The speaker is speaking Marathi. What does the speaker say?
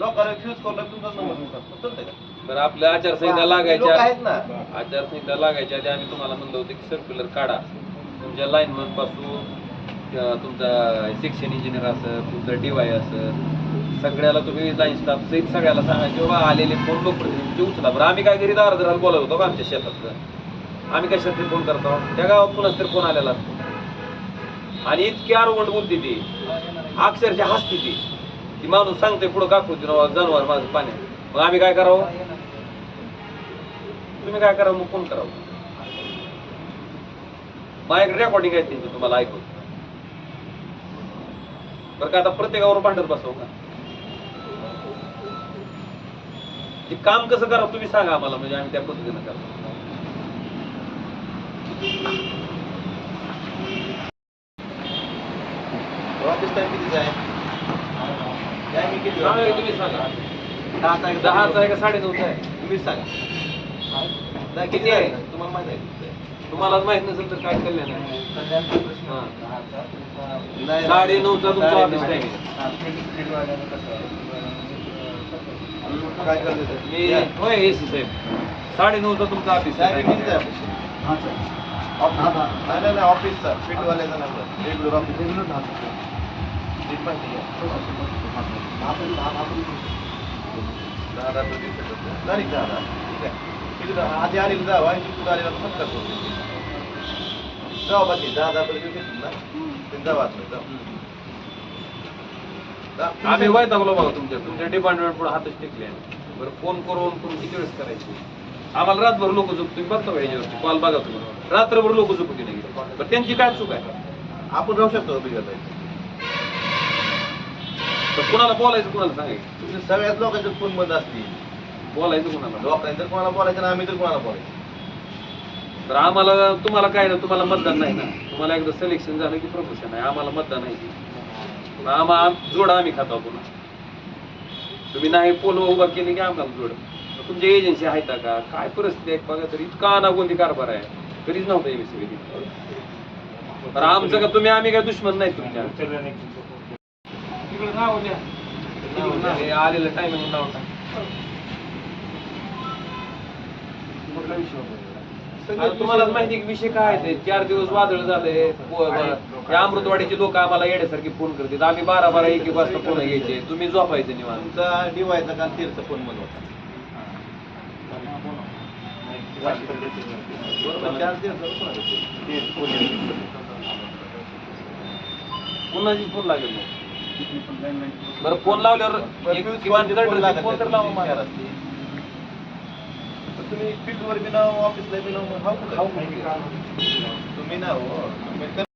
लोकांना फ्यूज करून तुमचा नंबर देतात चालतंय का? बरं आपल्या आचारसंहिता लोक लागायच्या आहेत ना. आचारसंहिता लागायच्या आधी आम्ही तुम्हाला म्हणलं होतं की सर्क्युलर काढा. तुमच्या लाईनमनपासून किंवा तुमचा सेक्शन इंजिनियर असं तुमचा डीवाय असं सगळ्याला तुम्ही लाईन स्टाफ सहित सगळ्याला सांगा की बाबा आलेले फोन लोकप्रतिनिधी उचला. बरं आम्ही काय घरी दार बोलत होतो का आमच्या शेतातलं? आम्ही कशासाठी फोन करतो? त्या गावात कुणाच तरी फोन आलेला असतो. आणि इतकी आरोगंड बोलते ती. अक्षरशः हसते ती. ती माणूस सांगते पुढं काकू जनावर माझं पाण्यात मग आम्ही काय करावं? तुम्ही काय करावं? मग फोन करावं. माझ्याकडे रेकॉर्डिंग आहे त्यांची तुम्हाला ऐकून बरं का आता प्रत्येकावर भांडत बसव का? ते काम कसं करावं तुम्ही सांगा आम्हाला म्हणजे आम्ही त्या पद्धतीनं करतो. किती आहे? टायमिंग किती सांगा की आहे? तुम्ही सांगा दहाचा आहे का दहाचा आहे का साडेनऊचा आहे तुम्हीच सांगा दहा किती आहे? तुम्हाला माहिती आहे किती? तुम्हालाच माहीत नसेल तर काय कल्याण आहे हा. नाही, साडे नऊचा तुमचा ऑफिस. टाइम काय करते? मी. होय एसी साहेब साडे नऊचा तुमचा ऑफिस किती आहे आहे ऑफिस? नाही नाही ऑफिसचा फिटवाल्याचा नंबर रेग्युलर ऑफिस दहा दहा प्रति सेकंद. तारीख दहा दहा ठीक आहे किती दहा? आधी आलेलं जावं आणि तिथून आलेलं सत्कार करू जाऊ बाकी दहा दहा प्रति सेकंद ना ते जाऊ आतमध्ये, जाऊ. दहा- आम्ही वैतागलो बघा तुमच्या तुमच्या डिपार्टमेंट पुढे हातच टेकले बरं फोन करून तुम्ही किती वेळेस करायची आम्हाला रातभर लोक झोप तुम्ही बघता ह्याच्यावरती कॉल बघा तुम्ही रात्रभर लोक झोपू नाही बरं त्यांची काय चूक आहे आपण राहू शकतो बिघडत तर कुणाला बोलायचं कुणाला सांगायचं तुमच्या सगळ्याच लोकांचे फोन बंद असतील? बोलायचं कुणाला? लोकांनी तर कोणाला बोलायचं ना आम्ही तर कोणाला बोलायचं. तर आम्हाला तुम्हाला काय ना तुम्हाला मतदान नाही ना? तुम्हाला एकदा सिलेक्शन झालं की प्रमोशन आहे. आम्हाला मतदान आहे. आम्हा जोडा आम्ही खातो पुन्हा तुम्ही नाही पोल उभा केली की आम्हाला जोड. मग तुमची एजन्सी आहेत का? काय परिस्थिती आहे? बघा तर इतका अनागोंदी कारभार आहे. कधीच नव्हतं एमएससी तर आमचं का तुम्ही आम्ही काय दुश्मन नाही तुमच्या. तिकडे नाव द्या. आलेलं टायमिंग नाव टाक. तुम्हाला माहिती की विषय काय आहे ते? चार दिवस वादळ झाले पो- हे अमृतवाडीचे लोक आम्हाला येण्यासारखे फोन करतात. आम्ही बारा बारा एक एक वाजता फोन घ्यायचे. तुम्ही झोपायचं निवांत. तुमचा डिवायचा काल तेरचा फोन होता. फोन? पुन्हा फोन लागेल. मग. बरं फोन लावल्यावर एक दरड लागत फोन तर लावा असते. तर तुम्ही फील्डवर बी नाव ऑफिसला बी नाव हाव? तुम्ही ना हो